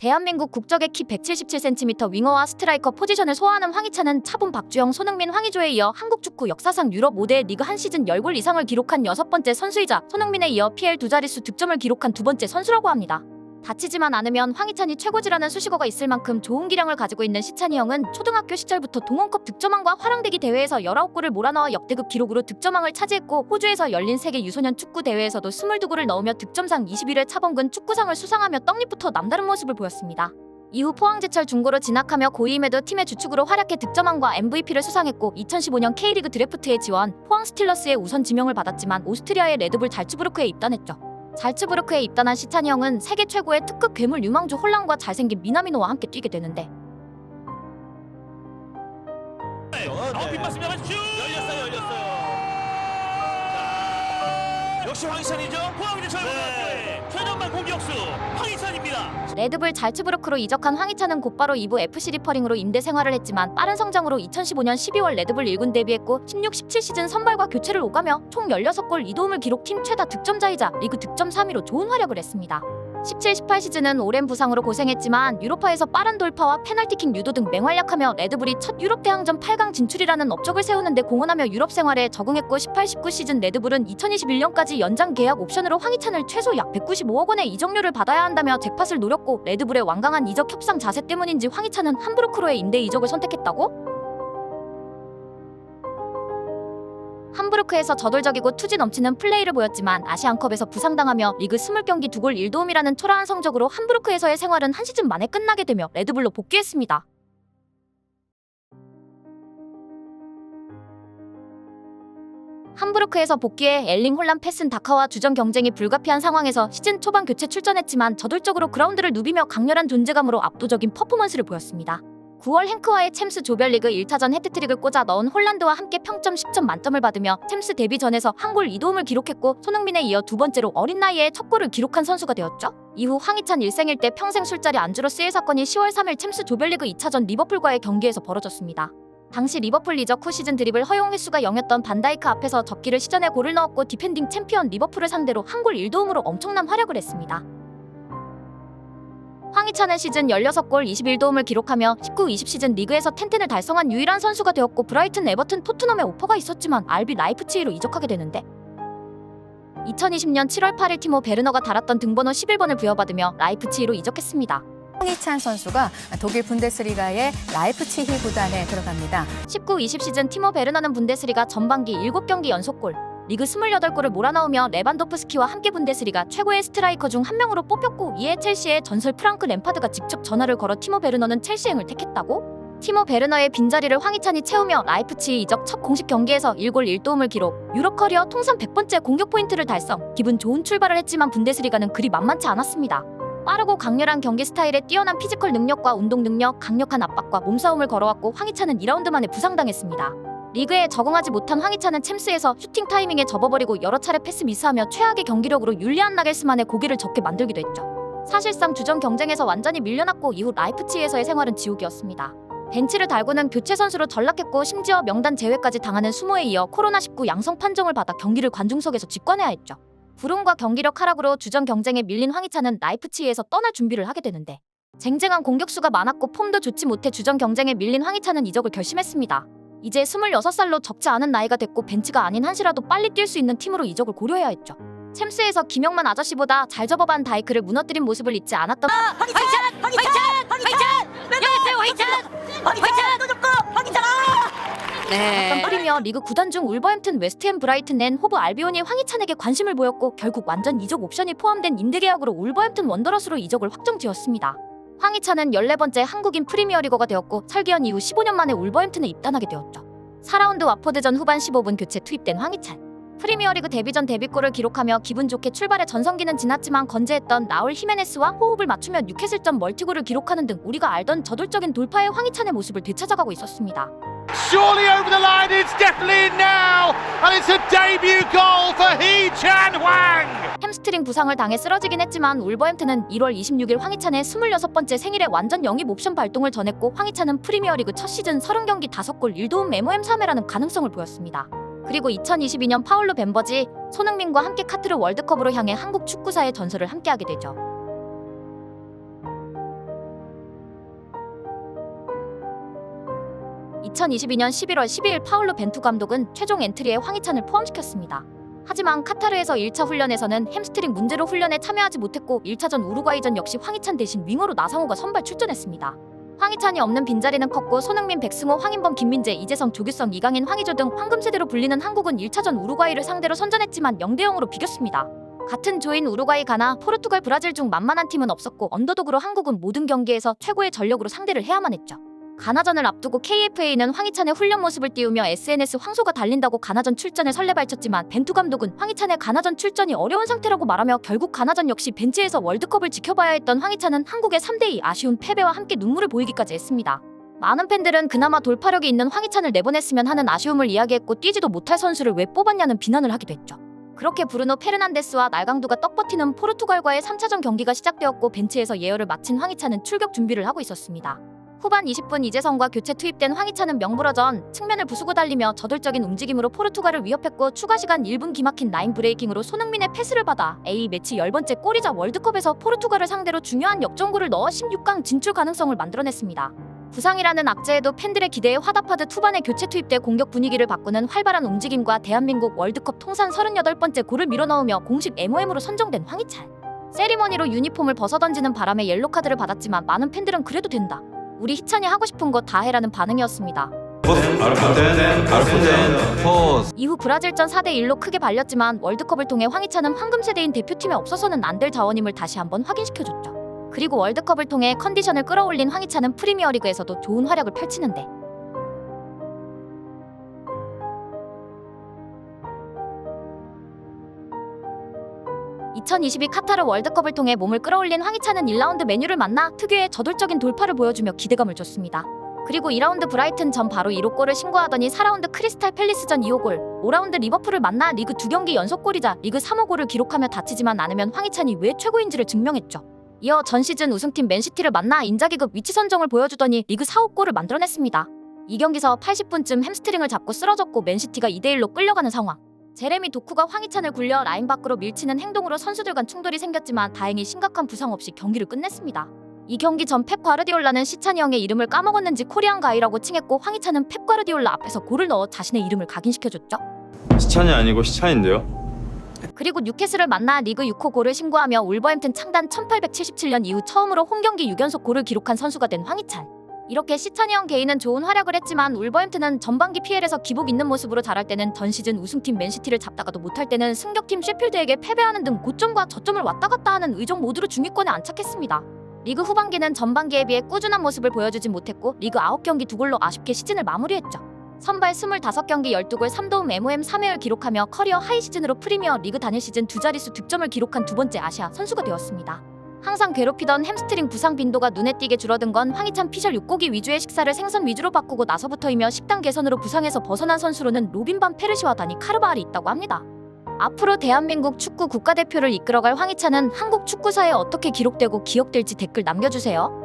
대한민국 국적의 키 177cm 윙어와 스트라이커 포지션을 소화하는 황희찬은 차분 박주영, 손흥민, 황희조에 이어 한국 축구 역사상 유럽 5대 리그 한 시즌 10골 이상을 기록한 여섯 번째 선수이자 손흥민에 이어 PL 두 자릿수 득점을 기록한 두 번째 선수라고 합니다. 다치지만 않으면 황희찬이 최고지라는 수식어가 있을 만큼 좋은 기량을 가지고 있는 시찬이 형은 초등학교 시절부터 동원컵 득점왕과 화랑대기 대회에서 19골을 몰아넣어 역대급 기록으로 득점왕을 차지했고 호주에서 열린 세계 유소년 축구 대회에서도 22골을 넣으며 득점상 21회 차범근 축구상을 수상하며 떡잎부터 남다른 모습을 보였습니다. 이후 포항제철 중고로 진학하며 고임에도 팀의 주축으로 활약해 득점왕과 MVP를 수상했고 2015년 K리그 드래프트에 지원 포항 스틸러스의 우선 지명을 받았지만 오스트리아의 레드불 잘츠부르크에 입단했죠. 잘츠부르크에 입단한 시찬이 형은 세계 최고의 특급 괴물 유망주 혼란과 잘생긴 미나미노와 함께 뛰게 되는데 아, 빗맞습니다. 슛! 열렸어요, 열렸어요. 자, 역시 황희찬이죠? 포항제철 고등학교의 최전방 공격수 황희찬입니다. 레드불 잘츠부르크로 이적한 황희찬은 곧바로 2부 FC 리퍼링으로 임대 생활을 했지만 빠른 성장으로 2015년 12월 레드불 1군 데뷔했고 16, 17 시즌 선발과 교체를 오가며 총 16골 2도움을 기록 팀 최다 득점자이자 리그 득점 3위로 좋은 활약을 했습니다. 17, 18 시즌은 오랜 부상으로 고생했지만 유로파에서 빠른 돌파와 페널티킥 유도 등 맹활약하며 레드불이 첫 유럽 대항전 8강 진출이라는 업적을 세우는데 공헌하며 유럽 생활에 적응했고 18, 19 시즌 레드불은 2021년까지 연장 계약 옵션으로 황희찬을 최소 약 195억 원의 이적료를 받아야 한다며 잭팟을 노렸고 레드불의 완강한 이적 협상 자세 때문인지 황희찬은 함부르크로의 임대 이적을 선택했다고? 함부르크에서 저돌적이고 투지 넘치는 플레이를 보였지만 아시안컵에서 부상당하며 리그 20경기 2골 1도움이라는 초라한 성적으로 함부르크에서의 생활은 한 시즌 만에 끝나게 되며 레드불로 복귀했습니다. 함부르크에서 복귀해 엘링 홀란 패슨 다카와 주전 경쟁이 불가피한 상황에서 시즌 초반 교체 출전했지만 저돌적으로 그라운드를 누비며 강렬한 존재감으로 압도적인 퍼포먼스를 보였습니다. 9월 행크와의 챔스 조별리그 1차전 해트트릭을 꽂아 넣은 홀란드와 함께 평점 10점 만점을 받으며 챔스 데뷔 전에서 한 골 2도움을 기록했고 손흥민에 이어 두 번째로 어린 나이에 첫 골을 기록한 선수가 되었죠. 이후 황희찬 일생일 때 평생 술자리 안주로 쓰일 사건이 10월 3일 챔스 조별리그 2차전 리버풀과의 경기에서 벌어졌습니다. 당시 리버풀 이적 후 시즌 드립을 허용 횟수가 0였던 반다이크 앞에서 적기를 시전에 골을 넣었고 디펜딩 챔피언 리버풀을 상대로 한 골 1도움으로 엄청난 활약을 했습니다. 황희찬은 시즌 16골 21도움을 기록하며 19-20 시즌 리그에서 텐텐을 달성한 유일한 선수가 되었고 브라이튼, 에버튼, 토트넘에 오퍼가 있었지만 RB 라이프치히로 이적하게 되는데 2020년 7월 8일 티모 베르너가 달았던 등번호 11번을 부여받으며 라이프치히로 이적했습니다. 황희찬 선수가 독일 분데스리가의 라이프치히 구단에 들어갑니다. 19-20 시즌 티모 베르너는 분데스리가 전반기 7경기 연속골, 리그 28골을 몰아넣으며 레반도프스키와 함께 분데스리가 최고의 스트라이커 중 한 명으로 뽑혔고 이에 첼시의 전설 프랑크 램파드가 직접 전화를 걸어 티모 베르너는 첼시행을 택했다고? 티모 베르너의 빈자리를 황희찬이 채우며 라이프치히 이적 첫 공식 경기에서 1골 1도움을 기록, 유럽 커리어 통산 100번째 공격 포인트를 달성, 기분 좋은 출발을 했지만 분데스리가는 그리 만만치 않았습니다. 빠르고 강렬한 경기 스타일에 뛰어난 피지컬 능력과 운동 능력, 강력한 압박과 몸싸움을 걸어왔고 황희찬은 2라운드 만에 부상당했습니다. 리그에 적응하지 못한 황희찬은 챔스에서 슈팅 타이밍에 접어버리고 여러 차례 패스 미스하며 최악의 경기력으로 율리안 나겔스만의 고기를 적게 만들기도 했죠. 사실상 주전 경쟁에서 완전히 밀려났고 이후 라이프치히에서의 생활은 지옥이었습니다. 벤치를 달고는 교체 선수로 전락했고 심지어 명단 제외까지 당하는 수모에 이어 코로나19 양성 판정을 받아 경기를 관중석에서 직관해야 했죠. 불운과 경기력 하락으로 주전 경쟁에 밀린 황희찬은 라이프치히에서 떠날 준비를 하게 되는데 쟁쟁한 공격수가 많았고 폼도 좋지 못해 주전 경쟁에 밀린 황희찬은 이적을 결심했습니다. 이제 26살로 적지 않은 나이가 됐고 벤치가 아닌 한시라도 빨리 뛸 수 있는 팀으로 이적을 고려해야 했죠. 챔스에서 김영만 아저씨보다 잘 접어반 다이크를 무너뜨린 모습을 잊지 않았던 황희찬! 황희찬! 황희찬! 안녕하세요 황희찬! 황희찬! 또 황희찬! 네. 프리미어 리그 9단 중 울버햄튼, 웨스트햄, 브라이튼, 낸 호브 알비온이 황희찬에게 관심을 보였고 결국 완전 이적 옵션이 포함된 임대 계약으로 울버햄튼 원더러스로 이적을 확정지었습니다. 황희찬은 14번째 한국인 프리미어리거가 되었고 설기현 이후 15년 만에 울버햄튼에 입단하게 되었죠. 4라운드 와포드전 후반 15분 교체 투입된 황희찬. 프리미어리그 데뷔전 데뷔골을 기록하며 기분 좋게 출발의 전성기는 지났지만 건재했던 나울 히메네스와 호흡을 맞추며 뉴캐슬전 멀티골을 기록하는 등 우리가 알던 저돌적인 돌파의 황희찬의 모습을 되찾아가고 있었습니다. Surely over the line, it's definitely in now, and it's a debut goal for Hee Chan Hwang. 햄스트링 부상을 당해 쓰러지긴 했지만 울버햄튼은 1월 26일 황희찬의 26번째 생일에 완전 영입 옵션 발동을 전했고 황희찬은 프리미어리그 첫 시즌 30경기 5골 1도움 메모엠 3회라는 가능성을 보였습니다. 그리고 2022년 파울로 벤버지, 손흥민과 함께 카트르 월드컵으로 향해 한국 축구사의 전설을 함께하게 되죠. 2022년 11월 12일 파울로 벤투 감독은 최종 엔트리에 황희찬을 포함시켰습니다. 하지만 카타르에서 1차 훈련에서는 햄스트링 문제로 훈련에 참여하지 못했고 1차전 우루과이전 역시 황희찬 대신 윙어로 나상호가 선발 출전했습니다. 황희찬이 없는 빈자리는 컸고 손흥민, 백승호, 황인범, 김민재, 이재성, 조규성, 이강인, 황의조 등 황금세대로 불리는 한국은 1차전 우루과이를 상대로 선전했지만 0대 0으로 비겼습니다. 같은 조인 우루과이, 가나, 포르투갈, 브라질 중 만만한 팀은 없었고 언더독으로 한국은 모든 경기에서 최고의 전력으로 상대를 해야만 했죠. 가나전을 앞두고 KFA는 황희찬의 훈련 모습을 띄우며 SNS 황소가 달린다고 가나전 출전에 설레 밝혔지만 벤투 감독은 황희찬의 가나전 출전이 어려운 상태라고 말하며 결국 가나전 역시 벤치에서 월드컵을 지켜봐야 했던 황희찬은 한국의 3대2 아쉬운 패배와 함께 눈물을 보이기까지 했습니다. 많은 팬들은 그나마 돌파력이 있는 황희찬을 내보냈으면 하는 아쉬움을 이야기했고 뛰지도 못할 선수를 왜 뽑았냐는 비난을 하기도 했죠. 그렇게 브루노 페르난데스와 날강두가 떡버티는 포르투갈과의 3차전 경기가 시작되었고 벤치에서 예열을 마친 황희찬은 출격 준비를 하고 있었습니다. 후반 20분 이재성과 교체 투입된 황희찬은 명불허전 측면을 부수고 달리며 저돌적인 움직임으로 포르투갈을 위협했고 추가 시간 1분 기막힌 라인 브레이킹으로 손흥민의 패스를 받아 A 매치 10번째 골이자 월드컵에서 포르투갈을 상대로 중요한 역전골을 넣어 16강 진출 가능성을 만들어냈습니다. 부상이라는 악재에도 팬들의 기대에 화답하듯 후반에 교체 투입돼 공격 분위기를 바꾸는 활발한 움직임과 대한민국 월드컵 통산 38번째 골을 밀어넣으며 공식 MOM으로 선정된 황희찬. 세리머니로 유니폼을 벗어던지는 바람에 옐로카드를 받았지만 많은 팬들은 그래도 된다. 우리 희찬이 하고 싶은 거 다 해라는 반응이었습니다. 이후 브라질전 4대 1로 크게 발렸지만 월드컵을 통해 황희찬은 황금 세대인 대표팀에 없어서는 안 될 자원임을 다시 한번 확인시켜줬죠. 그리고 월드컵을 통해 컨디션을 끌어올린 황희찬은 프리미어리그에서도 좋은 활약을 펼치는데 2022 카타르 월드컵을 통해 몸을 끌어올린 황희찬은 1라운드 메뉴를 만나 특유의 저돌적인 돌파를 보여주며 기대감을 줬습니다. 그리고 2라운드 브라이튼 전 바로 1호 골을 신고하더니 4라운드 크리스탈 팰리스전 2호 골, 5라운드 리버풀을 만나 리그 두 경기 연속 골이자 리그 3호 골을 기록하며 다치지만 않으면 황희찬이 왜 최고인지를 증명했죠. 이어 전 시즌 우승팀 맨시티를 만나 인자기급 위치 선정을 보여주더니 리그 4호 골을 만들어냈습니다. 이 경기서 80분쯤 햄스트링을 잡고 쓰러졌고 맨시티가 2대1로 끌려가는 상황. 제레미 도쿠가 황희찬을 굴려 라인 밖으로 밀치는 행동으로 선수들 간 충돌이 생겼지만 다행히 심각한 부상 없이 경기를 끝냈습니다. 이 경기 전 펩 과르디올라는 시찬이 형의 이름을 까먹었는지 코리안 가이라고 칭했고 황희찬은 펩 과르디올라 앞에서 골을 넣어 자신의 이름을 각인시켜줬죠. 시찬이 아니고 시찬인데요. 그리고 뉴캐슬을 만나 리그 6호 골을 신고하며 울버햄튼 창단 1877년 이후 처음으로 홈 경기 6연속 골을 기록한 선수가 된 황희찬. 이렇게 시찬이 형 개인은 좋은 활약을 했지만 울버햄튼은 전반기 PL에서 기복 있는 모습으로 잘할 때는 전 시즌 우승팀 맨시티를 잡다가도 못할 때는 승격팀 셰필드에게 패배하는 등 고점과 저점을 왔다 갔다 하는 의정 모두로 중위권에 안착했습니다. 리그 후반기는 전반기에 비해 꾸준한 모습을 보여주지 못했고 리그 9경기 2골로 아쉽게 시즌을 마무리했죠. 선발 25경기 12골 3도움 MOM 3회를 기록하며 커리어 하이 시즌으로 프리미어 리그 단일 시즌 두 자릿수 득점을 기록한 두 번째 아시아 선수가 되었습니다. 항상 괴롭히던 햄스트링 부상 빈도가 눈에 띄게 줄어든 건 황희찬 피셜 6고기 위주의 식사를 생선 위주로 바꾸고 나서부터이며 식단 개선으로 부상에서 벗어난 선수로는 로빈 반 페르시와 다니 카르바알이 있다고 합니다. 앞으로 대한민국 축구 국가대표를 이끌어갈 황희찬은 한국 축구사에 어떻게 기록되고 기억될지 댓글 남겨주세요.